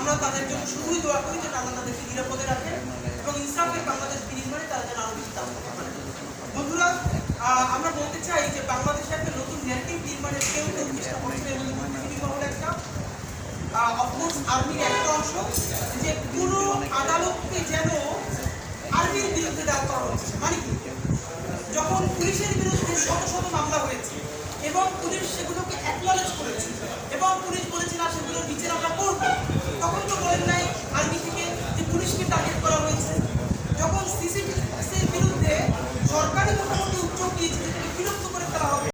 আমরা নিরাপদে রাখে এবং ইনসাফের বাংলাদেশ বিনির্মাণে তারা যেন আমরা বলতে চাই যে বাংলাদেশে একটা নতুন ন্যারেটিভ নির্মাণের কেউ কেউ চেষ্টা করছে এবং একটা। অফকোর্স আর্মির একটা অংশ, যে পুরো আদালতকে যেন আর্মির বিরুদ্ধে দাঁড় করা হচ্ছে। মানে কি? যখন পুলিশের বিরুদ্ধে শত শত মামলা হয়েছে এবং পুলিশ সেগুলোকে অ্যাকনোলেজ করেছে এবং পুলিশ বলেছে, না সেগুলোর বিচার আমরা করব। তখন তো বলেন নাই আর্মি থেকে যে পুলিশকে টার্গেট করা হয়েছে।